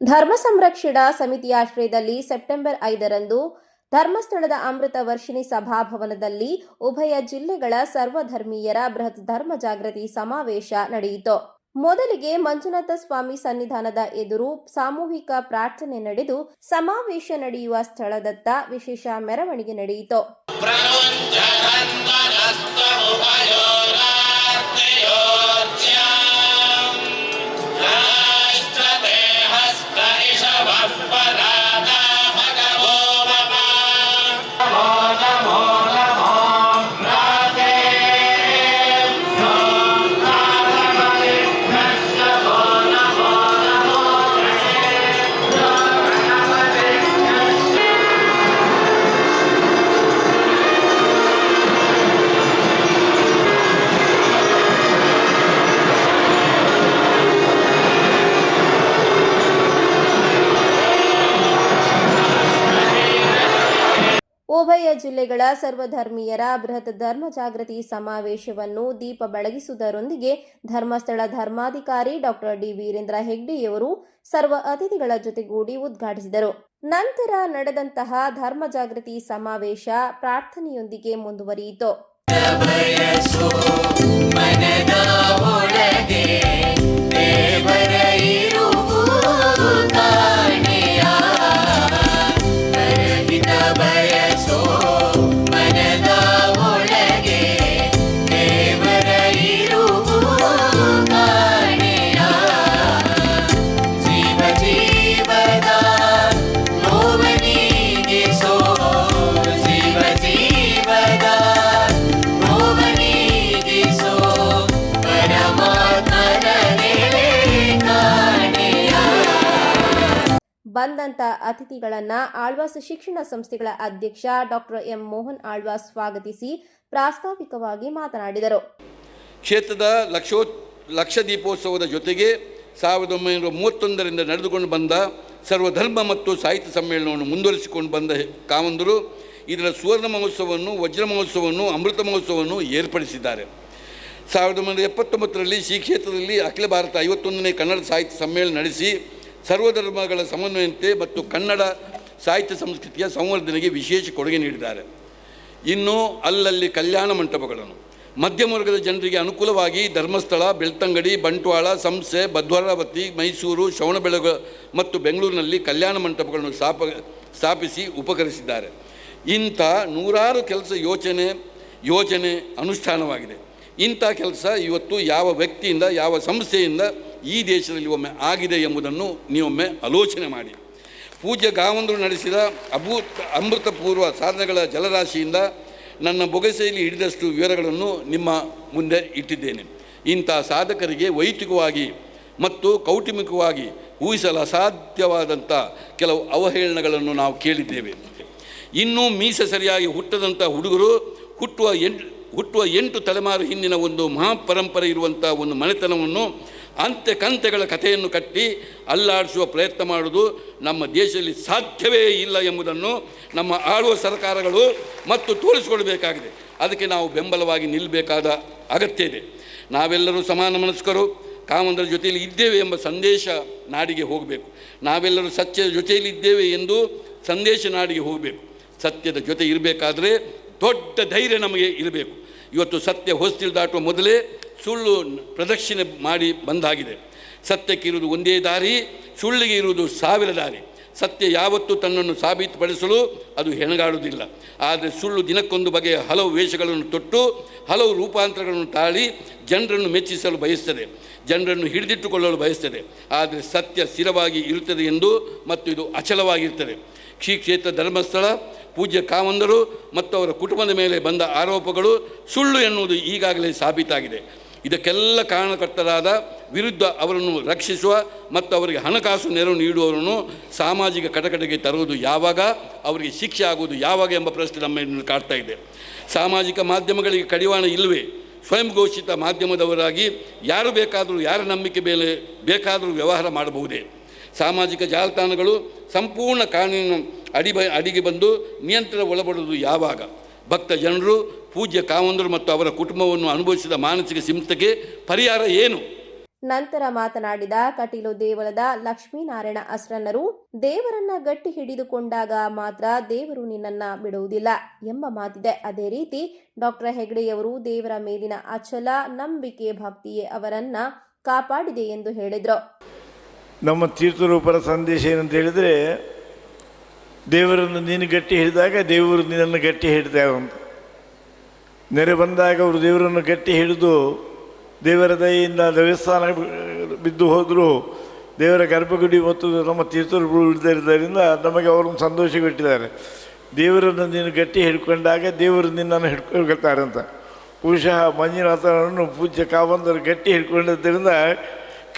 ಧರ್ಮ ಸಂರಕ್ಷಣಾ ಸಮಿತಿ ಆಶ್ರಯದಲ್ಲಿ ಸೆಪ್ಟೆಂಬರ್ ಐದರಂದು ಧರ್ಮಸ್ಥಳದ ಅಮೃತ ವರ್ಷಿಣಿ ಸಭಾಭವನದಲ್ಲಿ ಉಭಯ ಜಿಲ್ಲೆಗಳ ಸರ್ವಧರ್ಮೀಯರ ಬೃಹತ್ ಧರ್ಮ ಜಾಗೃತಿ ಸಮಾವೇಶ ನಡೆಯಿತು. ಮೊದಲಿಗೆ ಮಂಜುನಾಥ ಸ್ವಾಮಿ ಸನ್ನಿಧಾನದ ಎದುರು ಸಾಮೂಹಿಕ ಪ್ರಾರ್ಥನೆ ನಡೆದು ಸಮಾವೇಶ ನಡೆಯುವ ಸ್ಥಳದತ್ತ ವಿಶೇಷ ಮೆರವಣಿಗೆ ನಡೆಯಿತು. ಜಿಲ್ಲೆಗಳ ಸರ್ವಧರ್ಮೀಯರ ಬೃಹತ್ ಧರ್ಮ ಜಾಗೃತಿ ಸಮಾವೇಶವನ್ನು ದೀಪ ಬೆಳಗಿಸುವುದರೊಂದಿಗೆ ಧರ್ಮಸ್ಥಳ ಧರ್ಮಾಧಿಕಾರಿ ಡಾಕ್ಟರ್ ಡಿ ವೀರೇಂದ್ರ ಹೆಗ್ಡೆಯವರು ಸರ್ವ ಅತಿಥಿಗಳ ಜೊತೆಗೂಡಿ ಉದ್ಘಾಟಿಸಿದರು. ನಂತರ ನಡೆದಂತಹ ಧರ್ಮ ಜಾಗೃತಿ ಸಮಾವೇಶ ಪ್ರಾರ್ಥನೆಯೊಂದಿಗೆ ಮುಂದುವರಿಯಿತು. ಬಂದಂತ ಅತಿಥಿಗಳನ್ನ ಆಳ್ವಾಸ್ ಶಿಕ್ಷಣ ಸಂಸ್ಥೆಗಳ ಅಧ್ಯಕ್ಷ ಡಾಕ್ಟರ್ ಎಂ ಮೋಹನ್ ಆಳ್ವಾಸ್ ಸ್ವಾಗತಿಸಿ ಪ್ರಾಸ್ತಾವಿಕವಾಗಿ ಮಾತನಾಡಿದರು. ಕ್ಷೇತ್ರದ ಲಕ್ಷೋ ಲಕ್ಷ ದೀಪೋತ್ಸವದ ಜೊತೆಗೆ ಸಾವಿರದ ಒಂಬೈನೂರ ಮೂವತ್ತೊಂದರಿಂದ ನಡೆದುಕೊಂಡು ಬಂದ ಸರ್ವಧರ್ಮ ಮತ್ತು ಸಾಹಿತ್ಯ ಸಮ್ಮೇಳನವನ್ನು ಮುಂದುವರಿಸಿಕೊಂಡು ಬಂದ ಕಾವಂದರು ಇದರ ಸುವರ್ಣ ಮಹೋತ್ಸವವನ್ನು, ವಜ್ರ ಮಹೋತ್ಸವವನ್ನು, ಅಮೃತ ಮಹೋತ್ಸವವನ್ನು ಏರ್ಪಡಿಸಿದ್ದಾರೆ. ಸಾವಿರದ ಒಂಬೈನೂರ ಎಪ್ಪತ್ತೊಂಬತ್ತರಲ್ಲಿ ಶ್ರೀ ಕ್ಷೇತ್ರದಲ್ಲಿ ಅಖಿಲ ಭಾರತ ಐವತ್ತೊಂದನೇ ಕನ್ನಡ ಸಾಹಿತ್ಯ ಸಮ್ಮೇಳನ ನಡೆಸಿ ಸರ್ವಧರ್ಮಗಳ ಸಮನ್ವಯತೆ ಮತ್ತು ಕನ್ನಡ ಸಾಹಿತ್ಯ ಸಂಸ್ಕೃತಿಯ ಸಂವರ್ಧನೆಗೆ ವಿಶೇಷ ಕೊಡುಗೆ ನೀಡಿದ್ದಾರೆ. ಇನ್ನು ಅಲ್ಲಲ್ಲಿ ಕಲ್ಯಾಣ ಮಂಟಪಗಳನ್ನು. ಮಧ್ಯಮ ವರ್ಗದ ಜನರಿಗೆ ಅನುಕೂಲವಾಗಿ ಧರ್ಮಸ್ಥಳ, ಬೆಳ್ತಂಗಡಿ, ಬಂಟ್ವಾಳ, ಸಂಸೆ, ಭದ್ರಾವತಿ, ಮೈಸೂರು, ಶ್ರವಣಬೆಳಗ ಮತ್ತು ಬೆಂಗಳೂರಿನಲ್ಲಿ ಕಲ್ಯಾಣ ಮಂಟಪಗಳನ್ನು ಸ್ಥಾಪ, ಸ್ಥಾಪಿಸಿ ಉಪಕರಿಸಿದ್ದಾರೆ. ಇಂಥ ನೂರಾರು ಕೆಲಸ ಯೋಚನೆ, ಯೋಜನೆ ಅನುಷ್ಠಾನವಾಗಿದೆ. ಇಂಥ ಕೆಲಸ ಇವತ್ತು ಯಾವ ವ್ಯಕ್ತಿಯಿಂದ, ಯಾವ ಸಂಸ್ಥೆಯಿಂದ ಈ ದೇಶದಲ್ಲಿ ಒಮ್ಮೆ ಆಗಿದೆ ಎಂಬುದನ್ನು ನೀವೊಮ್ಮೆ ಆಲೋಚನೆ ಮಾಡಿ. ಪೂಜ್ಯ ಗಾವಂದರು ನಡೆಸಿದ ಅಭೂತ ಅಮೃತಪೂರ್ವ ಸಾಧನೆಗಳ ಜಲರಾಶಿಯಿಂದ ನನ್ನ ಬೊಗಸೆಯಲ್ಲಿ ಹಿಡಿದಷ್ಟು ವಿವರಗಳನ್ನು ನಿಮ್ಮ ಮುಂದೆ ಇಟ್ಟಿದ್ದೇನೆ. ಇಂಥ ಸಾಧಕರಿಗೆ ವೈಯಕ್ತಿಕವಾಗಿ ಮತ್ತು ಕೌಟುಂಬಿಕವಾಗಿ ಊಹಿಸಲು ಅಸಾಧ್ಯವಾದಂಥ ಕೆಲವು ಅವಹೇಳನಗಳನ್ನು ನಾವು ಕೇಳಿದ್ದೇವೆ. ಇನ್ನೂ ಮೀಸೆ ಸರಿಯಾಗಿ ಹುಟ್ಟದಂಥ ಹುಡುಗರು ಹುಟ್ಟುವ ಎಂಟು ಹುಟ್ಟುವ ಎಂಟು ತಲೆಮಾರು ಹಿಂದಿನ ಒಂದು ಮಹಾಪರಂಪರೆ ಇರುವಂಥ ಒಂದು ಮನೆತನವನ್ನು ಅಂತ್ಯ ಕಂತೆಗಳ ಕಥೆಯನ್ನು ಕಟ್ಟಿ ಅಲ್ಲಾಡಿಸುವ ಪ್ರಯತ್ನ ಮಾಡುವುದು ನಮ್ಮ ದೇಶದಲ್ಲಿ ಸಾಧ್ಯವೇ ಇಲ್ಲ ಎಂಬುದನ್ನು ನಮ್ಮ ಆಳುವ ಸರ್ಕಾರಗಳು ಮತ್ತು ತೋರಿಸಿಕೊಡಬೇಕಾಗಿದೆ. ಅದಕ್ಕೆ ನಾವು ಬೆಂಬಲವಾಗಿ ನಿಲ್ಲಬೇಕಾದ ಅಗತ್ಯ ಇದೆ. ನಾವೆಲ್ಲರೂ ಸಮಾನ ಮನಸ್ಕರು ಕಾಮಂದರ ಜೊತೆಯಲ್ಲಿ ಇದ್ದೇವೆ ಎಂಬ ಸಂದೇಶ ನಾಡಿಗೆ ಹೋಗಬೇಕು. ನಾವೆಲ್ಲರೂ ಸತ್ಯದ ಜೊತೆಯಲ್ಲಿ ಇದ್ದೇವೆ ಎಂದು ಸಂದೇಶ ನಾಡಿಗೆ ಹೋಗಬೇಕು. ಸತ್ಯದ ಜೊತೆ ಇರಬೇಕಾದರೆ ದೊಡ್ಡ ಧೈರ್ಯ ನಮಗೆ ಇರಬೇಕು. ಇವತ್ತು ಸತ್ಯ ಹೊಸ್ತಿಲ್ ದಾಟುವ ಮೊದಲೇ ಸುಳ್ಳು ಪ್ರದಕ್ಷಿಣೆ ಮಾಡಿ ಬಂದಾಗಿದೆ. ಸತ್ಯಕ್ಕೆ ಇರುವುದು ಒಂದೇ ದಾರಿ, ಸುಳ್ಳಿಗೆ ಇರುವುದು ಸಾವಿರ ದಾರಿ. ಸತ್ಯ ಯಾವತ್ತೂ ತನ್ನನ್ನು ಸಾಬೀತುಪಡಿಸಲು ಅದು ಹೆಣಗಾಡುವುದಿಲ್ಲ. ಆದರೆ ಸುಳ್ಳು ದಿನಕ್ಕೊಂದು ಬಗೆಯ ಹಲವು ವೇಷಗಳನ್ನು ತೊಟ್ಟು, ಹಲವು ರೂಪಾಂತರಗಳನ್ನು ತಾಳಿ ಜನರನ್ನು ಮೆಚ್ಚಿಸಲು ಬಯಸ್ತದೆ. ಜನರನ್ನು ಹಿಡಿದಿಟ್ಟುಕೊಳ್ಳಲು ಬಯಸ್ತದೆ. ಆದರೆ ಸತ್ಯ ಸ್ಥಿರವಾಗಿ ಇರುತ್ತದೆ ಎಂದು ಮತ್ತು ಇದು ಅಚಲವಾಗಿರ್ತದೆ. ಶ್ರೀ ಕ್ಷೇತ್ರ ಧರ್ಮಸ್ಥಳ, ಪೂಜ್ಯ ಕಾಮಂದರು ಮತ್ತು ಅವರ ಕುಟುಂಬದ ಮೇಲೆ ಬಂದ ಆರೋಪಗಳು ಸುಳ್ಳು ಎನ್ನುವುದು ಈಗಾಗಲೇ ಸಾಬೀತಾಗಿದೆ. ಇದಕ್ಕೆಲ್ಲ ಕಾರಣಕರ್ತರಾದ ವಿರುದ್ಧ ಅವರನ್ನು ರಕ್ಷಿಸುವ ಮತ್ತು ಅವರಿಗೆ ಹಣಕಾಸು ನೆರವು ನೀಡುವವರನ್ನು ಸಾಮಾಜಿಕ ಕಟಕಟೆಗೆ ತರುವುದು ಯಾವಾಗ, ಅವರಿಗೆ ಶಿಕ್ಷೆ ಆಗುವುದು ಯಾವಾಗ ಎಂಬ ಪ್ರಶ್ನೆ ನಮ್ಮ ಕಾಡ್ತಾ ಇದೆ. ಸಾಮಾಜಿಕ ಮಾಧ್ಯಮಗಳಿಗೆ ಕಡಿವಾಣ ಇಲ್ಲವೇ? ಸ್ವಯಂ ಘೋಷಿತ ಮಾಧ್ಯಮದವರಾಗಿ ಯಾರು ಬೇಕಾದರೂ, ಯಾರ ನಂಬಿಕೆ ಮೇಲೆ ಬೇಕಾದರೂ ವ್ಯವಹಾರ ಮಾಡಬಹುದೇ? ಸಾಮಾಜಿಕ ಜಾಲತಾಣಗಳು ಸಂಪೂರ್ಣ ಕಾನೂನಿನ ಅಡಿ ಅಡಿಗೆ ಬಂದು ನಿಯಂತ್ರಣ ಒಳಪಡುವುದು ಯಾವಾಗ? ಭಕ್ತ ಜನರು ಪೂಜ್ಯ ಕಾವಂದರು ಮತ್ತು ಅವರ ಕುಟುಂಬವನ್ನು ಅನುಭವಿಸಿದ ಮಾನಸಿಕ ಸಿಂತಕ್ಕೆ ಪರಿಹಾರ ಏನು? ನಂತರ ಮಾತನಾಡಿದ ಕಟೀಲು ದೇವಳದ ಲಕ್ಷ್ಮೀನಾರಾಯಣ ಅಸ್ರನ್ನರು ದೇವರನ್ನ ಗಟ್ಟಿ ಹಿಡಿದುಕೊಂಡಾಗ ಮಾತ್ರ ದೇವರು ನಿನ್ನನ್ನ ಬಿಡುವುದಿಲ್ಲ ಎಂಬ ಮಾತಿದೆ. ಅದೇ ರೀತಿ ಡಾಕ್ಟರ್ ಹೆಗ್ಡೆಯವರು ದೇವರ ಮೇಲಿನ ಅಚಲ ನಂಬಿಕೆ ಭಕ್ತಿಯೇ ಅವರನ್ನ ಕಾಪಾಡಿದೆ ಎಂದು ಹೇಳಿದರು. ನಮ್ಮ ತೀರ್ಥರೂಪರ ಸಂದೇಶ ಏನಂತ ಹೇಳಿದರೆ ದೇವರನ್ನು ನೀನು ಗಟ್ಟಿ ಹಿಡಿದಾಗ ದೇವರು ನಿನ್ನನ್ನು ಗಟ್ಟಿ ಹಿಡಿದ ಅಂತ. ನೆರೆ ಬಂದಾಗ ಅವರು ದೇವರನ್ನು ಗಟ್ಟಿ ಹಿಡಿದು ದೇವರ ದಯೆಯಿಂದ ದೇವಸ್ಥಾನ ಬಿದ್ದು ಹೋದರೂ. ದೇವರ ಗರ್ಭಗುಡಿ ಮತ್ತು ನಮ್ಮ ತೀರ್ಥರು ಉಳಿದಿದ್ದರಿಂದ ನಮಗೆ ಅವರನ್ನು ಸಂತೋಷಗೊಟ್ಟಿದ್ದಾರೆ. ದೇವರನ್ನು ನೀನು ಗಟ್ಟಿ ಹಿಡ್ಕೊಂಡಾಗ ದೇವರು ನಿನ್ನನ್ನು ಹಿಡ್ಕೊಳ್ತಾರೆ ಅಂತ. ಬಹುಶಃ ಮಂಜುನಾಥನನ್ನು ಪೂಜ್ಯ ಕಾವಂದರು ಗಟ್ಟಿ ಹಿಡ್ಕೊಂಡಿದ್ದರಿಂದ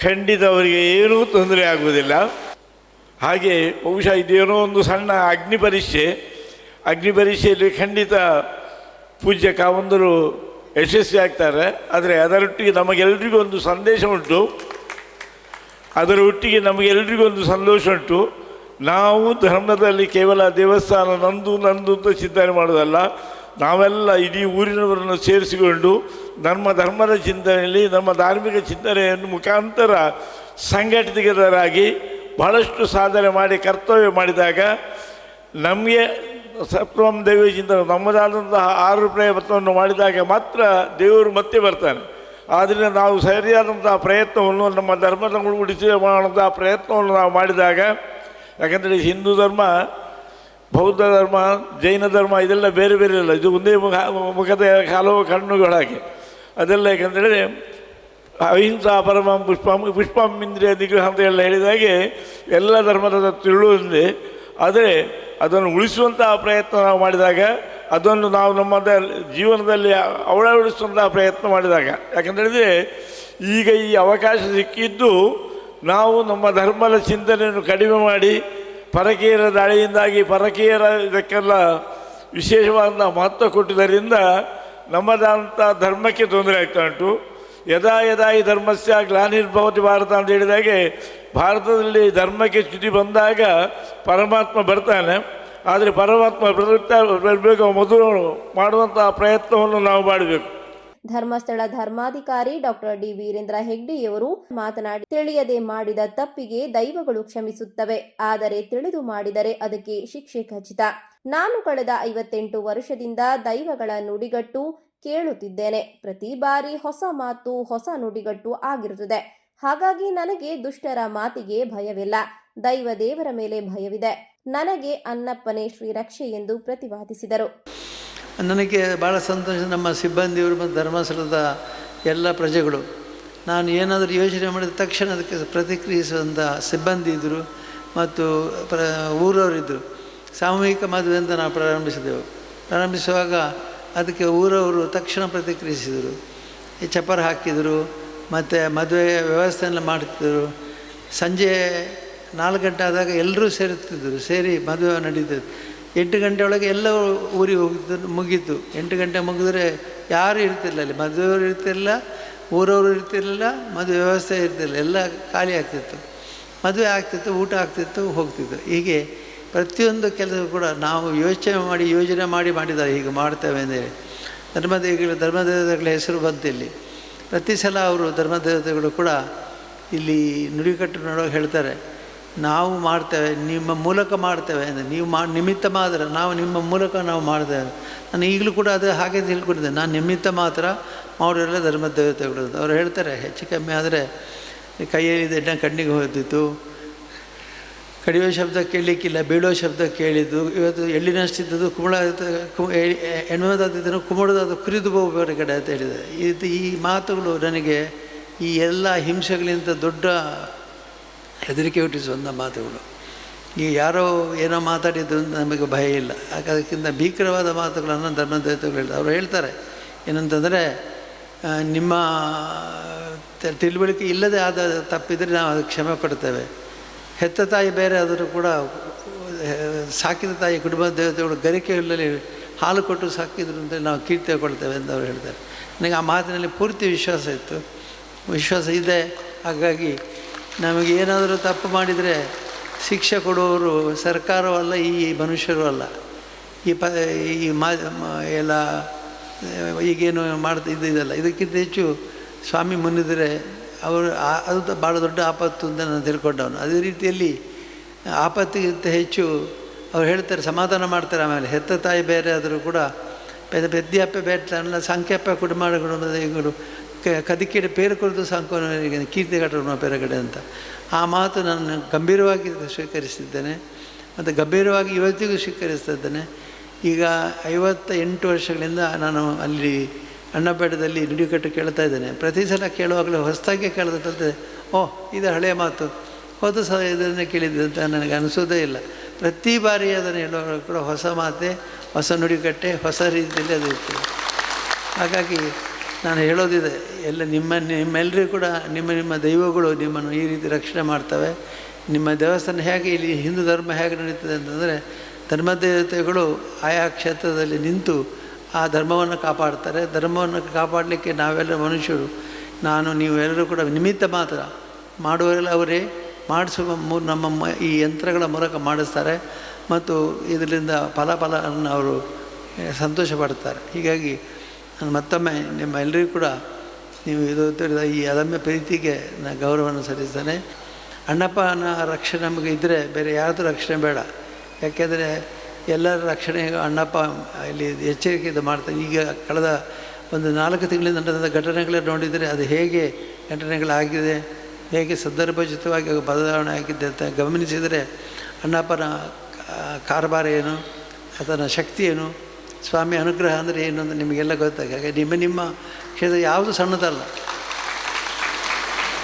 ಖಂಡಿತ ಅವರಿಗೆ ಏನೂ ತೊಂದರೆ ಆಗುವುದಿಲ್ಲ. ಹಾಗೆ ಬಹುಶಃ ಇದೇನೋ ಒಂದು ಸಣ್ಣ ಅಗ್ನಿ ಪರೀಕ್ಷೆ ಅಗ್ನಿ ಪರೀಕ್ಷೆಯಲ್ಲಿ ಖಂಡಿತ ಪೂಜ್ಯ ಕಾವಂದರು ಯಶಸ್ವಿ ಆಗ್ತಾರೆ. ಆದರೆ ಅದರೊಟ್ಟಿಗೆ ನಮಗೆಲ್ರಿಗೂ ಒಂದು ಸಂದೇಶ ಉಂಟು. ಅದರ ಒಟ್ಟಿಗೆ ನಮಗೆಲ್ರಿಗೂ ಒಂದು ಸಂತೋಷ ಉಂಟು. ನಾವು ಧರ್ಮದಲ್ಲಿ ಕೇವಲ ದೇವಸ್ಥಾನ ನಂದು ನಂದು ಅಂತ ಚಿಂತನೆ ಮಾಡೋದಲ್ಲ. ನಾವೆಲ್ಲ ಇಡೀ ಊರಿನವರನ್ನು ಸೇರಿಸಿಕೊಂಡು ನಮ್ಮ ಧರ್ಮದ ಚಿಂತನೆಯಲ್ಲಿ, ನಮ್ಮ ಧಾರ್ಮಿಕ ಚಿಂತನೆಯನ್ನು ಮುಖಾಂತರ ಸಂಘಟಿತರಾಗಿ ಬಹಳಷ್ಟು ಸಾಧನೆ ಮಾಡಿ, ಕರ್ತವ್ಯ ಮಾಡಿದಾಗ ನಮಗೆ ಸತ್ವಂ ದೇವಿ ಚಿಂತನೆ ನಮ್ಮದಾದಂತಹ ಆರು ಪ್ರಯತ್ನವನ್ನು ಮಾಡಿದಾಗ ಮಾತ್ರ ದೇವರು ಮತ್ತೆ ಬರ್ತಾನೆ. ಆದ್ದರಿಂದ ನಾವು ಸರಿಯಾದಂತಹ ಪ್ರಯತ್ನವನ್ನು ನಮ್ಮ ಧರ್ಮದ ಉಳಿಸಿ ಮಾಡುವಂತಹ ಪ್ರಯತ್ನವನ್ನು ನಾವು ಮಾಡಿದಾಗ, ಯಾಕಂದರೆ ಹಿಂದೂ ಧರ್ಮ, ಬೌದ್ಧ ಧರ್ಮ, ಜೈನ ಧರ್ಮ ಇದೆಲ್ಲ ಬೇರೆ ಬೇರೆ ಇಲ್ಲ ಇದು ಒಂದೇ ಮುಖ, ಮುಖದ ಹಲವು ಕಣ್ಣುಗಳಾಗಿ. ಅದೆಲ್ಲ ಯಾಕಂದರೆ ಅಹಿಂಸಾ ಪರಮಂ ಪುಷ್ಪಂ ಪುಷ್ಪಂ ಇಂದ್ರಿಯ ನಿಗ್ರಹ ಅಂತ ಎಲ್ಲ ಹೇಳಿದಾಗೆ ಎಲ್ಲ ಧರ್ಮದ ತಿಳುವಂದೇ ಆದರೆ ಅದನ್ನು ಉಳಿಸುವಂತಹ ಪ್ರಯತ್ನ ನಾವು ಮಾಡಿದಾಗ, ಅದನ್ನು ನಾವು ನಮ್ಮ ಜೀವನದಲ್ಲಿ ಅವಳವಡಿಸುವಂತಹ ಪ್ರಯತ್ನ ಮಾಡಿದಾಗ ಯಾಕಂತೇಳಿದರೆ ಈಗ ಈ ಅವಕಾಶ ಸಿಕ್ಕಿದ್ದು ನಾವು ನಮ್ಮ ಧರ್ಮದ ಚಿಂತನೆಯನ್ನು ಕಡಿಮೆ ಮಾಡಿ, ಪರಕೀಯರ ದಾಳಿಯಿಂದಾಗಿ ಪರಕೀಯರ ಇದಕ್ಕೆಲ್ಲ ವಿಶೇಷವಾದ ಮಹತ್ವ ಕೊಟ್ಟಿದ್ದರಿಂದ ನಮ್ಮದಂಥ ಧರ್ಮಕ್ಕೆ ತೊಂದರೆ ಆಗ್ತಾ ಉಂಟು. ಯದಾ ಯದಾ ಈ ಧರ್ಮಸ್ಯ ಗ್ಲಾನಿರ್ಭವತಿ ಭಾರತ ಅಂತ ಹೇಳಿದಾಗೆ ಭಾರತದಲ್ಲಿ ಧರ್ಮಕ್ಕೆ ಚ್ಯುತಿ ಬಂದಾಗ ಪರಮಾತ್ಮ ಬರ್ತಾನೆ. ಆದರೆ ಪರಮಾತ್ಮ ಪ್ರವೃತ್ತ ಬರಬೇಕು ಮೊದಲು ಮಾಡುವಂತಹ ಪ್ರಯತ್ನವನ್ನು ನಾವು ಮಾಡಬೇಕು. ಧರ್ಮಸ್ಥಳ ಧರ್ಮಾಧಿಕಾರಿ ಡಾಕ್ಟರ್ ಡಿ ವೀರೇಂದ್ರ ಹೆಗ್ಡೆಯವರು ಮಾತನಾಡಿ, ತಿಳಿಯದೆ ಮಾಡಿದ ತಪ್ಪಿಗೆ ದೈವಗಳು ಕ್ಷಮಿಸುತ್ತವೆ. ಆದರೆ ತಿಳಿದು ಮಾಡಿದರೆ ಅದಕ್ಕೆ ಶಿಕ್ಷೆ ಖಚಿತ. ನಾನು ಕಳೆದ ಐವತ್ತೆಂಟು ವರ್ಷದಿಂದ ದೈವಗಳ ನುಡಿಗಟ್ಟು ಕೇಳುತ್ತಿದ್ದೇನೆ. ಪ್ರತಿ ಬಾರಿ ಹೊಸ ಮಾತು, ಹೊಸ ನುಡಿಗಟ್ಟು ಆಗಿರುತ್ತದೆ. ಹಾಗಾಗಿ ನನಗೆ ದುಷ್ಟರ ಮಾತಿಗೆ ಭಯವಿಲ್ಲ. ದೈವ ದೇವರ ಮೇಲೆ ಭಯವಿದೆ. ನನಗೆ ಅನ್ನಪ್ಪನೇ ಶ್ರೀರಕ್ಷೆ ಎಂದು ಪ್ರತಿಪಾದಿಸಿದರು ನನಗೆ ಭಾಳ ಸಂತೋಷ. ನಮ್ಮ ಸಿಬ್ಬಂದಿಯವರು ಮತ್ತು ಧರ್ಮಸ್ಥಳದ ಎಲ್ಲ ಪ್ರಜೆಗಳು. ನಾನು ಏನಾದರೂ ಯೋಚನೆ ಮಾಡಿದ ತಕ್ಷಣ ಅದಕ್ಕೆ ಪ್ರತಿಕ್ರಿಯಿಸುವಂಥ ಸಿಬ್ಬಂದಿ ಇದ್ದರು ಮತ್ತು ಪ್ರ ಊರವರಿದ್ದರು. ಸಾಮೂಹಿಕ ಮದುವೆ ಅಂತ ನಾವು ಪ್ರಾರಂಭಿಸಿದೆವು. ಪ್ರಾರಂಭಿಸುವಾಗ ಅದಕ್ಕೆ ಊರವರು ತಕ್ಷಣ ಪ್ರತಿಕ್ರಿಯಿಸಿದರು. ಚಪ್ಪರ ಹಾಕಿದರು, ಮತ್ತು ಮದುವೆ ವ್ಯವಸ್ಥೆಯನ್ನು ಮಾಡ್ತಿದ್ದರು ಸಂಜೆ ನಾಲ್ಕು ಗಂಟೆ ಆದಾಗ ಎಲ್ಲರೂ ಸೇರುತ್ತಿದ್ದರು, ಸೇರಿ ಮದುವೆ ನಡೀತದೆ ಎಂಟು ಗಂಟೆ ಒಳಗೆ ಎಲ್ಲರೂ ಊರಿಗೆ ಹೋಗಿದ್ದು, ಮುಗೀತು. ಎಂಟು ಗಂಟೆ ಮುಗಿದ್ರೆ ಯಾರೂ ಇರ್ತಿರಲಿಲ್ಲ ಅಲ್ಲಿ. ಮದುವೆಯವರು ಇರ್ತಿರಲಿಲ್ಲ, ಊರವರು ಇರ್ತಿರಲಿಲ್ಲ, ಮದುವೆ ವ್ಯವಸ್ಥೆ ಇರ್ತಿರಲಿಲ್ಲ. ಎಲ್ಲ ಖಾಲಿ ಆಗ್ತಿತ್ತು. ಮದುವೆ ಆಗ್ತಿತ್ತು, ಊಟ ಆಗ್ತಿತ್ತು ಹೋಗ್ತಿತ್ತು ಹೀಗೆ ಪ್ರತಿಯೊಂದು ಕೆಲಸ ಕೂಡ ನಾವು ಯೋಚನೆ ಮಾಡಿ, ಯೋಜನೆ ಮಾಡಿ ಮಾಡಿದ್ದಾರೆ. ಹೀಗೆ ಮಾಡ್ತೇವೆ ಅಂತೇಳಿ ಧರ್ಮದೇವಿಗಳು ಧರ್ಮದೇವತೆಗಳ ಹೆಸರು ಬಂತಿಲ್ಲಿ ಪ್ರತಿ ಸಲ ಅವರು ಧರ್ಮದೇವತೆಗಳು ಕೂಡ ಇಲ್ಲಿ ನುಡಿಕಟ್ಟು ನೋಡೋಕೆ ಹೇಳ್ತಾರೆ, ನಾವು ಮಾಡ್ತೇವೆ, ನಿಮ್ಮ ಮೂಲಕ ಮಾಡ್ತೇವೆ ಅಂದರೆ ನೀವು ಮಾ ನಿಮಿತ್ತ ಮಾತ್ರ ನಾವು ನಿಮ್ಮ ಮೂಲಕ ನಾವು ಮಾಡ್ತೇವೆ ನಾನು ಈಗಲೂ ಕೂಡ ಅದು ಹಾಗೆ ತಿಳ್ಕೊಂಡಿದ್ದೆ ನಾನು ನಿಮಿತ್ತ ಮಾತ್ರ ಮಾಡೋರೆಲ್ಲ ಧರ್ಮದೇವತೆಗಳು ಅವ್ರು ಹೇಳ್ತಾರೆ, ಹೆಚ್ಚು ಕಮ್ಮಿ ಆದರೆ ಕೈಯಲ್ಲಿ ಎಣ್ಣೆ ಕಣ್ಣಿಗೆ ಹೋಗ್ತಿತ್ತು ಕಡಿಯೋ ಶಬ್ದ ಕೇಳಲಿಕ್ಕಿಲ್ಲ, ಬೀಳೋ ಶಬ್ದ ಕೇಳಿದ್ದು, ಇವತ್ತು ಎಳ್ಳಿನಷ್ಟಿದ್ದದ್ದು ಕುಮಳ ಎಣ್ಣೆದಾದಿದ್ದನ್ನು ಕುಮಳದಾದ ಕುರಿದು ಹೋಗಬೇಡ ಕಡೆ ಅಂತ ಹೇಳಿದೆ ಇದು ಈ ಮಾತುಗಳು ನನಗೆ ಈ ಎಲ್ಲ ಹಿಂಸೆಗಳಿಂದ ದೊಡ್ಡ ಹೆದರಿಕೆ ಹುಟ್ಟಿಸುವಂಥ ಮಾತುಗಳು. ಈ ಯಾರೋ ಏನೋ ಮಾತಾಡಿದ್ರು ನಮಗೆ ಭಯ ಇಲ್ಲ. ಅದಕ್ಕಿಂತ ಭೀಕರವಾದ ಮಾತುಗಳನ್ನು ಧರ್ಮದೇವತೆಗಳು ಹೇಳ್ತಾರೆ ಅವರು ಹೇಳ್ತಾರೆ, ಏನಂತಂದರೆ ನಿಮ್ಮ ತಿಳುವಳಿಕೆ ಇಲ್ಲದೆ ಆದ ತಪ್ಪಿದರೆ ನಾವು ಅದಕ್ಕೆ ಕ್ಷಮೆ ಕೊಡ್ತೇವೆ. ಹೆತ್ತ ತಾಯಿ ಬೇರೆ ಆದರೂ ಕೂಡ ಸಾಕಿದ ತಾಯಿ ಕುಟುಂಬ ದೇವತೆಗಳು ಗರಿಕೆಯಲ್ಲಿ ಹಾಲು ಕೊಟ್ಟು ಸಾಕಿದ್ರು ಅಂತ ನಾವು ಕೀರ್ತಿ ಕೊಡ್ತೇವೆ ಅಂತ ಅವ್ರು ಹೇಳ್ತಾರೆ. ನನಗೆ ಆ ಮಾತಿನಲ್ಲಿ ಪೂರ್ತಿ ವಿಶ್ವಾಸ ಇತ್ತು. ವಿಶ್ವಾಸ ಇದೆ. ಹಾಗಾಗಿ ನಮಗೆ ಏನಾದರೂ ತಪ್ಪು ಮಾಡಿದರೆ ಶಿಕ್ಷೆ ಕೊಡುವವರು ಸರ್ಕಾರವಲ್ಲ ಈ ಮನುಷ್ಯರು ಅಲ್ಲ. ಈ ಪ, ಈ ಮ- ಎಲ್ಲ, ಈಗೇನು ಮಾಡ್ತಾ ಇದ್ದಿದ್ದಲ್ಲ ಇದಕ್ಕಿಂತ ಹೆಚ್ಚು ಸ್ವಾಮಿ ಮುನ್ನಿದರೆ ಅವರು ಅದು ಭಾಳ ದೊಡ್ಡ ಆಪತ್ತು ಅಂತ ನಾನು ತಿಳ್ಕೊಂಡವನು. ಅದೇ ರೀತಿಯಲ್ಲಿ ಆಪತ್ತಿಗಿಂತ ಹೆಚ್ಚು ಅವ್ರು ಹೇಳ್ತಾರೆ, ಸಮಾಧಾನ ಮಾಡ್ತಾರೆ ಆಮೇಲೆ. ಹೆತ್ತ ತಾಯಿ ಬೇರೆ ಆದರೂ ಕೂಡ ಪೆದ ಪೆದ್ದಿಯಪ್ಪ ಬೇಟಲ್ಲ ಸಂಖ್ಯಪ್ಪ ಕುಟುಂಬ ಕುಟುಂಬದಗಳು ಕದಿಕೆಡೆ ಪೇರು ಕುರಿತು ಸಂಕೋನಿಗೆ ಕೀರ್ತಿ ಕಟ್ಟಣ ಪೇರಗಡೆ ಅಂತ. ಆ ಮಾತು ನಾನು ಗಂಭೀರವಾಗಿ ಸ್ವೀಕರಿಸಿದ್ದೇನೆ. ಮತ್ತು ಗಂಭೀರವಾಗಿ ಇವತ್ತಿಗೂ ಸ್ವೀಕರಿಸ್ತಿದ್ದೇನೆ ಈಗ ಐವತ್ತ ಎಂಟು ವರ್ಷಗಳಿಂದ ನಾನು ಅಲ್ಲಿ ಅಣ್ಣಬೇಡದಲ್ಲಿ ನುಡಿಕಟ್ಟು ಕೇಳ್ತಾ ಇದ್ದೇನೆ. ಪ್ರತಿ ಸಲ ಕೇಳುವಾಗಲೂ ಹೊಸದಾಗಿ ಕೇಳಿದ್ರೆ ಓಹ್ ಇದು ಹಳೆಯ ಮಾತು. ಹೋದ ಸಹ ಇದನ್ನು ಕೇಳಿದ್ದೆ ಅಂತ ನನಗೆ ಅನಿಸೋದೇ ಇಲ್ಲ. ಪ್ರತಿ ಬಾರಿ ಅದನ್ನು ಹೇಳುವಾಗ ಕೂಡ ಹೊಸ ಮಾತೆ, ಹೊಸ ನುಡಿಕಟ್ಟೆ, ಹೊಸ ರೀತಿಯಲ್ಲಿ ಅದು ಇರ್ತದೆ. ಹಾಗಾಗಿ ನಾನು ಹೇಳೋದಿದೆ, ಎಲ್ಲ ನಿಮ್ಮ, ನಿಮ್ಮೆಲ್ಲರೂ ಕೂಡ ನಿಮ್ಮ ನಿಮ್ಮ ದೈವಗಳು ನಿಮ್ಮನ್ನು ಈ ರೀತಿ ರಕ್ಷಣೆ ಮಾಡ್ತವೆ. ನಿಮ್ಮ ದೇವಸ್ಥಾನ ಹೇಗೆ ಇಲ್ಲಿ ಹಿಂದೂ ಧರ್ಮ ಹೇಗೆ ನಡೀತದೆ ಅಂತಂದರೆ, ಧರ್ಮದೇವತೆಗಳು ಆಯಾ ಕ್ಷೇತ್ರದಲ್ಲಿ ನಿಂತು ಆ ಧರ್ಮವನ್ನು ಕಾಪಾಡ್ತಾರೆ. ಧರ್ಮವನ್ನು ಕಾಪಾಡಲಿಕ್ಕೆ ನಾವೆಲ್ಲ ಮನುಷ್ಯರು. ನಾನು, ನೀವೆಲ್ಲರೂ ಕೂಡ ನಿಮಿತ್ತ ಮಾತ್ರ. ಮಾಡುವರೆಲ್ಲ ಅವರೇ. ಮಾಡಿಸುವ ನಮ್ಮ ಈ ಯಂತ್ರಗಳ ಮೂಲಕ ಮಾಡಿಸ್ತಾರೆ. ಮತ್ತು ಇದರಿಂದ ಫಲ ಫಲವನ್ನು ಅವರು ಸಂತೋಷ ಪಡ್ತಾರೆ ಹೀಗಾಗಿ ನಾನು ಮತ್ತೊಮ್ಮೆ ನಿಮ್ಮ ಎಲ್ಲರಿಗೂ ಕೂಡ ನೀವು ಇದು ತಿಳಿದ ಈ ಅದಮ್ಯ ಪ್ರೀತಿಗೆ ನಾನು ಗೌರವವನ್ನು ಸಲ್ಲಿಸ್ತೇನೆ. ಅಣ್ಣಪ್ಪನ ರಕ್ಷಣೆ ನಮಗೆ ಇದ್ದರೆ ಬೇರೆ ಯಾರ್ದು ರಕ್ಷಣೆ ಬೇಡ. ಯಾಕೆಂದರೆ ಎಲ್ಲರ ರಕ್ಷಣೆ ಅಣ್ಣಪ್ಪ ಇಲ್ಲಿ ಎಚ್ಚರಿಕೆಯಿಂದ ಮಾಡ್ತಾನೆ ಈಗ ಕಳೆದ ಒಂದು ನಾಲ್ಕು ತಿಂಗಳಿಂದ ನಡೆದ ಘಟನೆಗಳೇ ನೋಡಿದರೆ ಅದು ಹೇಗೆ ಘಟನೆಗಳಾಗಿದೆ, ಹೇಗೆ ಸಂದರ್ಭೋಚಿತವಾಗಿ ಬದಲಾವಣೆ ಆಗಿದೆ ಅಂತ ಗಮನಿಸಿದರೆ ಅಣ್ಣಪ್ಪನ ಕಾರ್ಬಾರ ಏನು, ಅದರ ಶಕ್ತಿ ಏನು, ಸ್ವಾಮಿ ಅನುಗ್ರಹ ಅಂದರೆ ಏನು ಅಂತ ನಿಮಗೆಲ್ಲ ಗೊತ್ತಾಗ ಹಾಗೆ ನಿಮ್ಮ ನಿಮ್ಮ ಕ್ಷೇತ್ರ ಯಾವುದು ಸಣ್ಣದಲ್ಲ.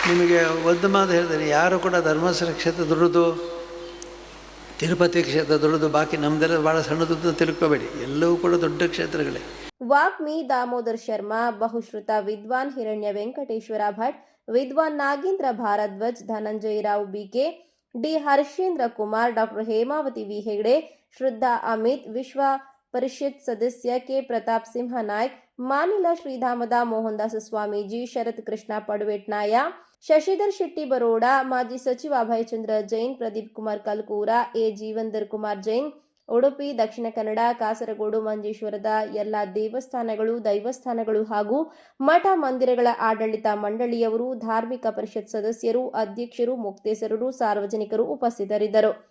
ನಿಮಗೆ ಒಂದು ಮಾತು ಹೇಳಿದರೆ ಯಾರು ಕೂಡ ಧರ್ಮಸ್ಥಳ ಕ್ಷೇತ್ರ ದೊಡ್ಡದು ತಿರುಪತಿ ಕ್ಷೇತ್ರ ದೊಡ್ಡದು ಬಾಕಿ ನಮ್ಮದೆಲ್ಲ ಭಾಳ ಸಣ್ಣದು ತಿಳ್ಕೊಬೇಡಿ. ಎಲ್ಲವೂ ಕೂಡ ದೊಡ್ಡ ಕ್ಷೇತ್ರಗಳೇ. ವಾಗ್ಮಿ ದಾಮೋದರ್ ಶರ್ಮಾ, ಬಹುಶ್ರುತ ವಿದ್ವಾನ್ Hiranya Venkateshwara Bhat, Vidwan Nagendra Bharadwaj, Dhananjaya Rao BK D Harshendra Kumar doctor Hemavathi V Hegde, Shraddha Amit, ವಿಶ್ವ ಪರಿಷತ್ ಸದಸ್ಯ ಕೆ ಪ್ರತಾಪ್ ಸಿಂಹ ನಾಯ್ಕ್ ಮಾನಿಲ ಶ್ರೀಧಾಮದ ಮೋಹನದಾಸ ಸ್ವಾಮೀಜಿ, ಶರತ್ ಕೃಷ್ಣ ಪಡುವೆಟ್ನಾಯ ಶಶಿಧರ್ ಶೆಟ್ಟಿ ಬರೋಡ, ಮಾಜಿ ಸಚಿವ ಅಭಯಚಂದ್ರ ಜೈನ್, ಪ್ರದೀಪ್ ಕುಮಾರ್ ಕಲ್ಕೂರ, ಎ ಜೀವಂದರ್ ಕುಮಾರ್ ಜೈನ್, ಉಡುಪಿ, ದಕ್ಷಿಣ ಕನ್ನಡ, ಕಾಸರಗೋಡು, ಮಂಜೇಶ್ವರದ ಎಲ್ಲ ದೇವಸ್ಥಾನಗಳು ದೈವಸ್ಥಾನಗಳು ಹಾಗೂ ಮಠ ಮಂದಿರಗಳ ಆಡಳಿತ ಮಂಡಳಿಯವರು, ಧಾರ್ಮಿಕ ಪರಿಷತ್ ಸದಸ್ಯರು, ಅಧ್ಯಕ್ಷರು, ಮುಕ್ತೇಸರರು, ಸಾರ್ವಜನಿಕರು ಉಪಸ್ಥಿತರಿದ್ದರು.